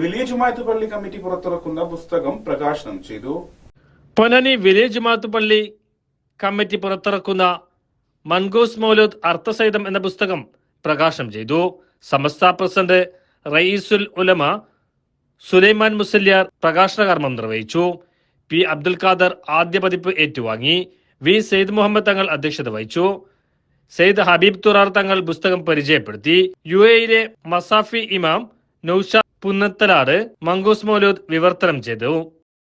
വലിയ ജുമായത്ത് പള്ളി കമ്മിറ്റി പുറത്തിറക്കുന്ന പുസ്തകം പ്രകാശനം ചെയ്തു. പൊന്നാനി വില്ലേജ് മാത്തുപള്ളി പള്ളി കമ്മിറ്റി പുറത്തിറക്കുന്ന മൻഗോസ് മൗലൂദ് അർത്ഥസഹിതം എന്ന പുസ്തകം പ്രകാശനം ചെയ്തു. സമസ്ത പ്രസിഡന്റ് റയീസുൽ ഉലമ സുലൈമാൻ മുസല്യാർ പ്രകാശന കർമ്മം നിർവഹിച്ചു. പി അബ്ദുൽ ഖാദർ ആദ്യ പതിപ്പ് ഏറ്റുവാങ്ങി. വി സെയ്ദ് മുഹമ്മദ് തങ്ങൾ അധ്യക്ഷത വഹിച്ചു. സെയ്ദ് ഹബീബ് തുറാർ തങ്ങൾ പുസ്തകം പരിചയപ്പെടുത്തി. യു എയിലെ മസാഫി ഇമാം നൌഷ പുന്നത്തലാട് മങ്കൂസ് മൗലൂദ് വിവർത്തനം ചെയ്തു.